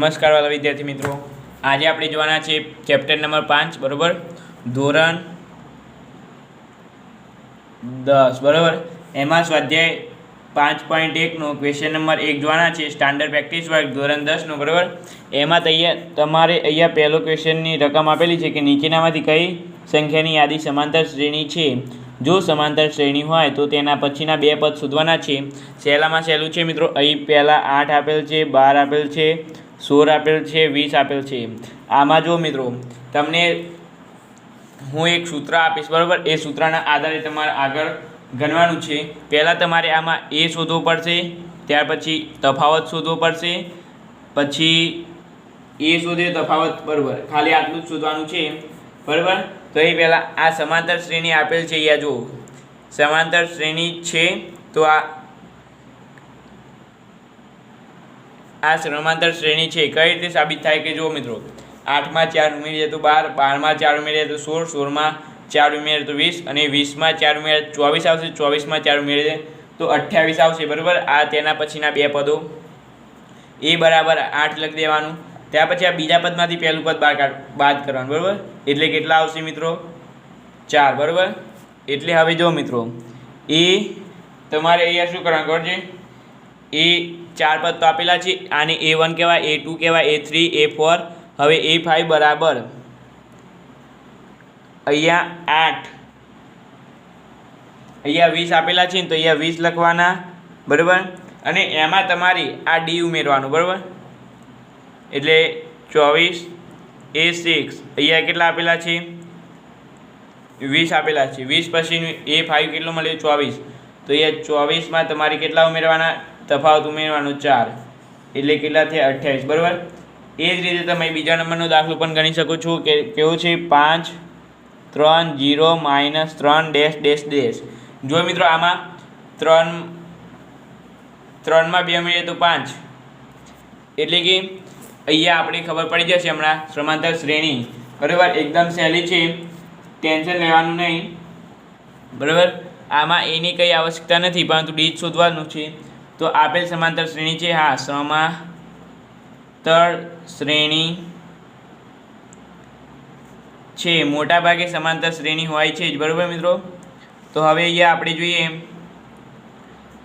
નમસ્કાર વાલા વિદ્યાર્થી મિત્રો. આજે આપણે જોવાના છે ચેપ્ટર નંબર પાંચ, બરાબર? ધોરણ દસ, બરાબર? એમાં સ્વાધ્યાય પાંચ પોઈન્ટ એકનો ક્વેશ્ચન નંબર એક જોવાના છે સ્ટાન્ડર્ડ પ્રેક્ટિસ વર્ક ધોરણ દસનો બરાબર? એમાં તૈયાર તમારે અહીંયા પહેલો ક્વેશ્ચનની રકમ આપેલી છે કે નીચેનામાંથી કઈ સંખ્યાની યાદી સમાંતર શ્રેણી છે? જો સમાંતર શ્રેણી હોય તો તેના પછીના બે પદ શોધવાના છે. સહેલામાં સહેલું છે મિત્રો, અહીં પહેલાં આઠ આપેલ છે, બાર આપેલ છે સોળ આપેલ છે, વીસ આપેલ છે. આમાં જો મિત્રો, તમને હું એક સૂત્ર આપીશ, બરાબર? એ સૂત્રના આધારે તમારે આગળ ગણવાનું છે. પહેલાં તમારે આમાં એ શોધવો પડશે, ત્યાર પછી તફાવત શોધવો પડશે, પછી એ શોધે તફાવત, બરાબર? ખાલી આટલું જ શોધવાનું છે. બરાબર? તો એ પહેલાં આ સમાંતર શ્રેણી આપેલ છે યા જુઓ. સમાંતર શ્રેણી છે, તો આ આ સમાંતર શ્રેણી છે. કઈ રીતે સાબિત થાય કે જુઓ મિત્રો, આઠમાં ચાર ઉમેરીએ તો બાર, બારમાં ચાર ઉમેરીએ તો સોળ, સોળમાં ચાર ઉમેરીએ તો વીસ અને વીસમાં ચાર ઉમેરીએ ચોવીસ આવશે, ચોવીસમાં ચાર ઉમેરીએ તો અઠ્યાવીસ આવશે. બરાબર? આ તેના પછીના બે પદો. એ બરાબર આઠ લખી દેવાનું. ત્યાર પછી આ બીજા પદમાંથી પહેલું પદ બાર બાદ કરવાનું. બરાબર? એટલે કેટલા આવશે મિત્રો? ચાર. બરાબર? એટલે હવે જો મિત્રો, એ તમારે અહીંયા શું કરવાનું ખબર છે? એ ચાર પદ તો આપેલા છે. આને એ વન કહેવાય એ ટુ કહેવાય એ થ્રી એ ફોર હવે એ ફાઈવ બરાબર અહીંયા આઠ. અહીંયા વીસ આપેલા છે ને તો અહીંયા વીસ લખવાના, બરાબર? અને એમાં તમારી આ ડી ઉમેરવાનું, બરાબર? એટલે ચોવીસ એ સિક્સ અહીંયા કેટલા આપેલા છે? વીસ આપેલા છે. વીસ પછીનું એ ફાઈવ કેટલો મળે ચોવીસ. તો અહીંયા ચોવીસમાં તમારે કેટલા ઉમેરવાના? તફાવત ઉમેરવાનો ચાર. એટલે કેટલા થયા અઠ્યાવીસ, બરાબર? એ જ રીતે તમે બીજા નંબરનો દાખલો પણ ગણી શકો છો કે કેવો છે? પાંચ, ત્રણ, જીરો, માઇનસ ત્રણ, ડેશ ડેશ ડેશ. જો મિત્રો આમાં ત્રણ, ત્રણમાં બે ઉમેરીએ તો પાંચ. એટલે કે અહીંયા આપણે ખબર પડી જશે હમણાં સમાંતર શ્રેણી. બરાબર? એકદમ સહેલી છે. ટેન્શન લેવાનું નહીં. બરાબર? આમાં એની કંઈ આવશ્યકતા નથી, પરંતુ ડીજ શોધવાનું છે. તો આપેલ સમાંતર શ્રેણી છે હા, સમાંતર શ્રેણી છે. મોટા ભાગે સમાંતર શ્રેણી હોય છે જ, બરાબર મિત્રો? તો હવે અહીંયા આપણે જોઈએ.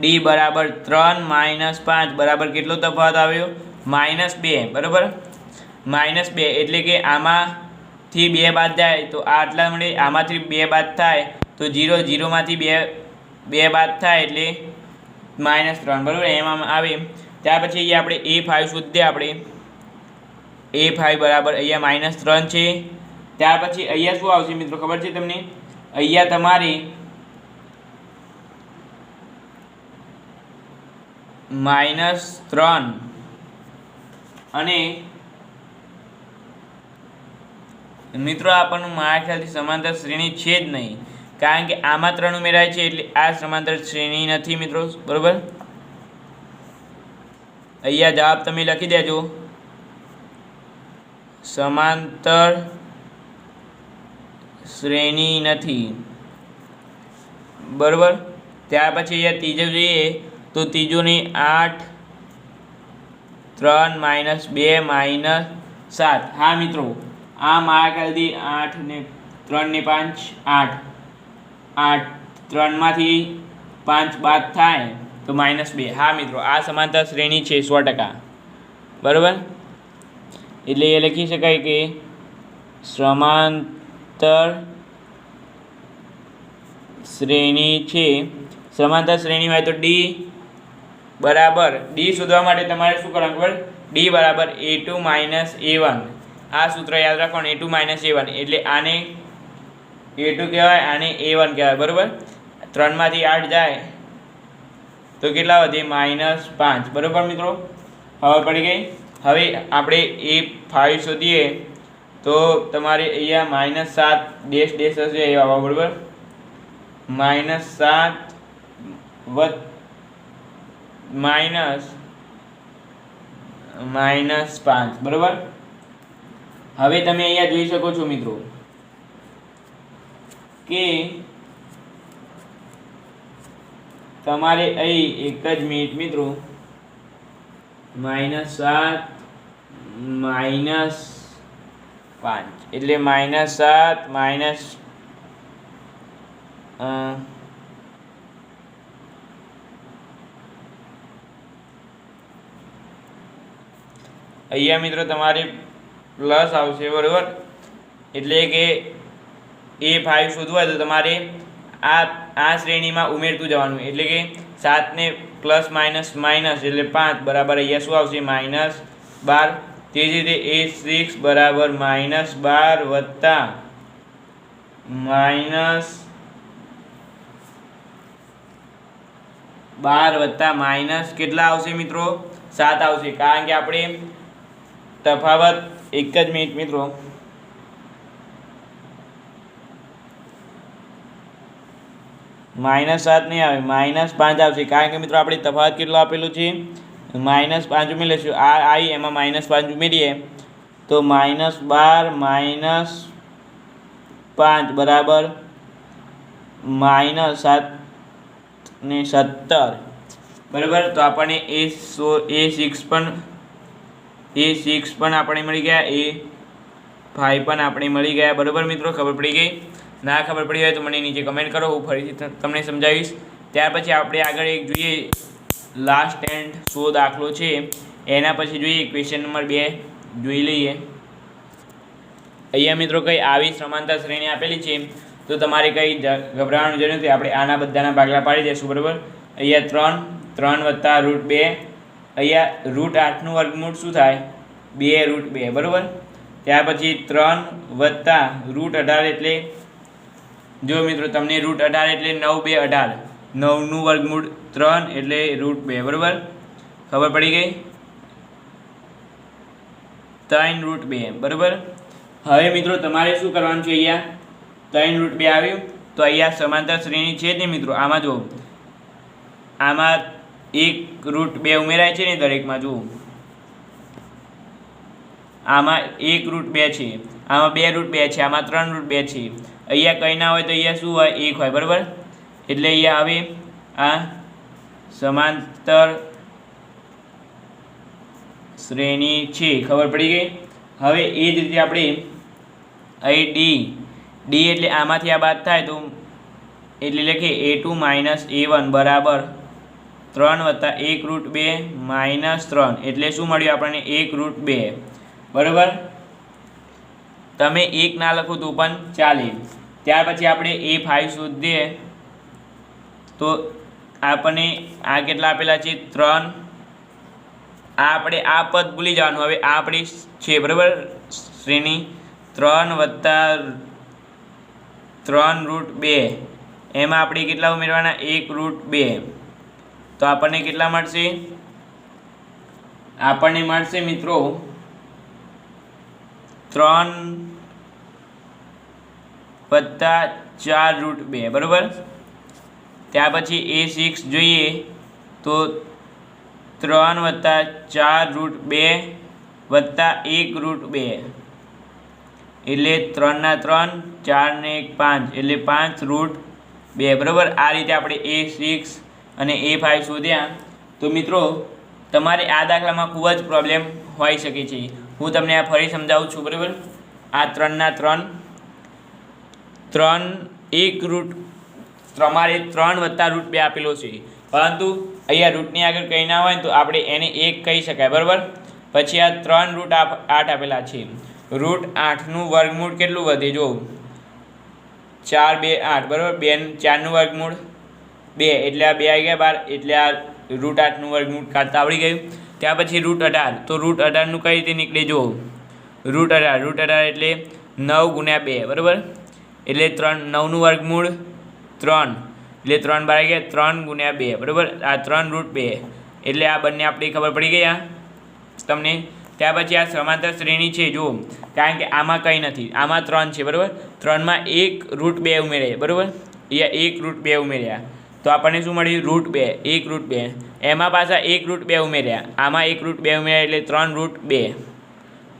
ડી બરાબર ત્રણ માઇનસ પાંચ બરાબર કેટલો તફાવત આવ્યો? માઇનસ બે, બરાબર? માઇનસ બે, એટલે કે આમાંથી બે બાદ જાય તો આટલા મળે, આમાંથી બે બાદ થાય તો જીરો, જીરોમાંથી બે બે બાદ થાય એટલે માઇનસ ત્રણ, બરાબર? એમાં આવે. ત્યાર પછી અહીંયા આપણે એ ફાઇવ શોધીએ આપણે એ ફાઇવ બરાબર અહીંયા માઇનસ ત્રણ છે. ત્યાર પછી અહીંયા શું આવશે મિત્રો? ખબર છે તમને? અહીંયા તમારી માઇનસ ત્રણ અને મિત્રો આપણને મારા ખ્યાલથી સમાંતર શ્રેણી છે જ નહીં. કારણ કે આમાં ત્રણ ઉમેરાય છે એટલે આ સમાંતર શ્રેણી નથી મિત્રો, બરાબર? અહીંયા જવાબ તમે લખી દેજો. સમાંતર શ્રેણી નથી. બરાબર? ત્યાર પછી અહીંયા ત્રીજો જોઈએ, તો ત્રીજોની આઠ, ત્રણ માઇનસ બે માઇનસ સાત. હા મિત્રો, આ મારા ખ્યાલથી આઠ ને ત્રણ ને પાંચ, આઠ. આઠ, ત્રણમાંથી પાંચ બાદ થાય તો માઇનસ બે. હા, મિત્રો, આ સમાંતર શ્રેણી છે સો ટકા. બરાબર? એટલે એ લખી શકાય કે સમાંતર શ્રેણી છે. સમાંતર શ્રેણી હોય તો ડી બરાબર. ડી શોધવા માટે તમારે શું કરવાનું ખબર? ડી બરાબર A two minus A one આ સૂત્ર યાદ રાખવાનું A two minus A one એટલે આને એ ટુ કહેવાય આને એ વન કહેવાય, બરાબર? ત્રણમાંથી આઠ જાય. તો કેટલા વધે માઇનસ પાંચ. બરાબર મિત્રો? ખબર પડી ગઈ. હવે આપણે એ ફાઇવ શોધીએ તો તમારે અહીંયા માઇનસ સાત ડેશ ડેશ હશે એ આવવા બરાબર? માઇનસ સાત વધ માઇનસ માઇનસ પાંચ, બરાબર? હવે તમે અહીંયા જોઈ શકો છો મિત્રો. કે તમારે અહીં એક જ મિનિટ મિત્રો, માઇનસ સાત, માઇનસ પાંચ. એટલે માઇનસ સાત, માઇનસ અહીંયા મિત્રો તમારે પ્લસ આવશે બરાબર? એટલે કે એ ફાઇવ શોધવું હોય તો તમારે આ આ શ્રેણીમાં ઉમેરતું જવાનું. એટલે કે સાતને પ્લસ માઇનસ માઇનસ એટલે પાંચ બરાબર અહીંયા શું આવશે? માઇનસ બાર. તે જ રીતે એ સિક્સ બરાબર માઇનસ બાર વત્તા માઇનસ બાર વત્તા માઇનસ કેટલા આવશે મિત્રો? સાત આવશે. કારણ કે આપણે તફાવત એક જ મિનિટ મિત્રો. માઇનસ સાત નહીં આવે, માઇનસ પાંચ આવશે. કારણ કે મિત્રો આપણે તફાવત કેટલો આપેલું છે? માઇનસ પાંચ ઉમેરી લઈશું આ આવી એમાં માઇનસ પાંચ ઉમેરીએ. તો માઇનસ બાર, માઇનસ પાંચ, બરાબર? માઇનસ સાત ને સત્તર. બરાબર? તો આપણને એ સો, એ સિક્સ પણ, એ સિક્સ પણ આપણે મળી ગયા. એ ફાઈવ પણ આપણે મળી ગયા. બરાબર મિત્રો? ખબર પડી ગઈ? ના ખબર પડી હોય તો મને નીચે કમેન્ટ કરો, હું ફરીથી તમને સમજાવીશ. ત્યાર પછી આપણે આગળ એક જોઈએ લાસ્ટ એન્ડ સો દાખલો છે. એના પછી જોઈએ ક્વેશ્ચન નંબર બે, જોઈ લઈએ. અહીંયા મિત્રો કંઈ આવી સમાનતા શ્રેણી આપેલી છે, તો તમારે કંઈ ગભરાવાનું જરૂર નથી. આપણે આના બધાના ભાગલા પાડી દઈશું બરાબર? અહીંયા ત્રણ ત્રણ વત્તા રૂટ બે. અહીંયા રૂટ આઠનું વર્ગમૂળ શું થાય? બે રૂટ બે, બરાબર? ત્યાર પછી ત્રણ વત્તા રૂટ અઢાર એટલે જો મિત્રો, તમને રૂટ અઢાર એટલે નવ, બે, અઢાર. નવનું વર્ગમૂળ ત્રણ એટલે રૂટ બે, બરાબર? ખબર પડી ગઈ? ત્રણ રૂટ બે, બરાબર? હવે મિત્રો, તમારે શું કરવાનું છે અહીંયા? ત્રણ રૂટ બે આવ્યું? તો અહીંયા સમાંતર શ્રેણી છે ને મિત્રો, આમાં જુઓ. આમાં એક રૂટ બે ઉમેરાય છે ને દરેકમાં, જુઓ. આમાં એક રૂટ બે છે. આમાં બે રૂટ બે છે, આમાં ત્રણ રૂટ બે છે. અહીંયા કંઈ ના હોય તો અહીંયા શું હોય? એક હોય, બરાબર? એટલે અહીંયા આવે આ સમાંતર શ્રેણી છે, ખબર પડી ગઈ? હવે એ જ રીતે આપણે અહીં ડી ડી એટલે આમાંથી આ બાદ થાય તો એટલે લખીએ A two minus A one બરાબર? ત્રણ વત્તા એક રૂટ બે માઇનસ ત્રણ. એટલે શું મળ્યું આપણને? એક રૂટ બે. બરાબર? તમે એક ના લખો તો પણ ચાલે. ત્યાર પછી આપણે એ ફાઈવ શોધીએ. તો આપણને આ કેટલા આપેલા છે? ત્રણ. આ આપણે આ પદ ભૂલી જવાનું. હવે આ આપણી છે, બરાબર? શ્રેણી. ત્રણ વત્તા ત્રણ રૂટ બે. એમાં આપણે કેટલા ઉમેરવાના? એક રૂટ બે. તો આપણને કેટલા મળશે? આપણને મળશે મિત્રો ત્રણ વત્તા ચાર રૂટ બે, બરાબર? ત્યાર પછી એ સિક્સ જોઈએ તો ત્રણ વત્તા ચાર રૂટ બે વત્તા એક રૂટ બે. એટલે ત્રણના ત્રણ ચારને એક પાંચ, એટલે પાંચ રૂટ બે, બરાબર? આ રીતે આપણે એ સિક્સ અને એ ફાઇવ શોધ્યા. તો મિત્રો, તમારે આ દાખલામાં ખૂબ જ પ્રોબ્લેમ હોઈ શકે છે. હું તમને આ ફરી સમજાવું છું, બરાબર? આ ત્રણના ત્રણ. ત્રણ એક રૂટ, તમારે ત્રણ વત્તા રૂટ બે આપેલો છે. પરંતુ અહીંયા રૂટની આગળ કંઈ ના હોય તો આપણે એને એક કહી શકાય, બરાબર? પછી આ ત્રણ રૂટ આઠ આપેલા છે. રૂટ આઠનું વર્ગમૂળ કેટલું વધે? જો ચાર, બે, આઠ, બરાબર? બે ચારનું વર્ગમૂળ બે, એટલે આ બે આવી ગયા બાર, એટલે આ રૂટ આઠનું વર્ગમૂળ કાઢતા આવડી ગયું. ત્યાર પછી રૂટ અઢાર. તો રૂટ અઢારનું કઈ રીતે નીકળે? જુઓ. રૂટ અઢાર. રૂટ અઢાર એટલે નવ ગુણ્યા બે. બરાબર? એટલે ત્રણ, નવનું વર્ગમૂળ ત્રણ. એટલે ત્રણ બાર ગયા ત્રણ ગુણ્યા બે. બરાબર? આ ત્રણ રૂટ બે. એટલે આ બંને આપણી ખબર પડી ગઈ તમને? ત્યાર પછી આ સમાંતર શ્રેણી છે, જુઓ. કારણ કે આમાં કંઈ નથી. આમાં ત્રણ છે, બરાબર? ત્રણમાં એક રૂટ બે ઉમેરે. બરાબર? અહીંયા એક રૂટ બે ઉમેર્યા. તો આપણને શું મળ્યું? રૂટ બે. એક રૂટ બે. એમાં પાછા એક રૂટ બે ઉમેર્યા. આમાં એક રૂટ બે ઉમેર્યા એટલે ત્રણ રૂટ બે.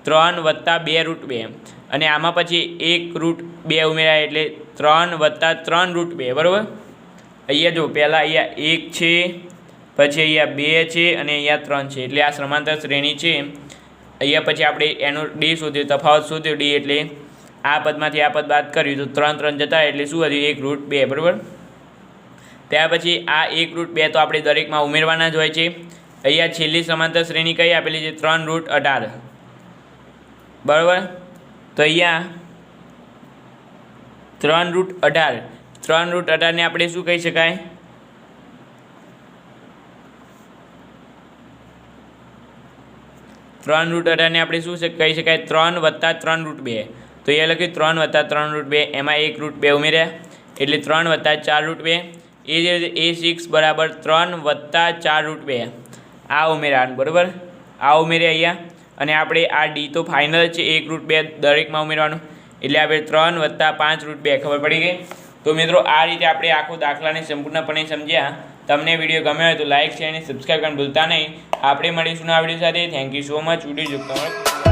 ત્રણ વત્તા બે રૂટ બે. અને આમાં પછી એક રૂટ બે ઉમેર્યા એટલે ત્રણ વત્તા ત્રણ રૂટ બે. બરાબર? અહીંયા જો, પહેલાં અહીંયા એક છે, પછી અહીંયા બે છે, અને અહીંયા ત્રણ છે. એટલે આ સમાંતર શ્રેણી છે. અહીંયા પછી આપણે એનો ડી શોધ્યો, તફાવત શોધ્યો ડી એટલે આ પદમાંથી આ પદ બાદ કર્યું. તો ત્રણ ત્રણ જતા એટલે શું હતું એક રૂટ બે. બરાબર? ત્યાર પછી આ એક રૂટ બે તો આપણે દરેકમાં ઉમેરવાના જ હોય છે. અહીંયા છેલ્લી સમાંતર શ્રેણી કઈ આપેલી છે? ત્રણ રૂટ અઢાર. બરાબર? તો અહીંયા ત્રણ રૂટ અઢાર. ત્રણ રૂટ અઢારને આપણે શું કહી શકાય? ત્રણ રૂટ અઢારને આપણે શું કહી શકાય? ત્રણ વત્તા ત્રણ રૂટ બે. તો એ લખ્યું ત્રણ વત્તા ત્રણ રૂટ બે. એમાં એક રૂટ બે ઉમેર્યા. એટલે ત્રણ વત્તા ચાર રૂટ બે. એ જ એ સિક્સ બરાબર ત્રણ વત્તા ચાર રૂટ બે. આ ઉમેર્યા બરાબર? આ ઉમેર્યા અહીંયા. અને આપણે આ ડી તો ફાઇનલ છે, એક રૂટ બે દરેકમાં ઉમેરવાનું. એટલે આપણે ત્રણ વત્તા પાંચ રૂટ બે, ખબર પડી ગઈ? તો મિત્રો, આ રીતે આપણે આખો દાખલાને સંપૂર્ણપણે સમજ્યા. તમને વીડિયો ગમ્યો હોય તો લાઇક શેર અને સબસ્ક્રાઈબ કરવાનું ભૂલતા નહીં. આપણે મળીશું આ વીડિયો સાથે. Thank you so much video જોતા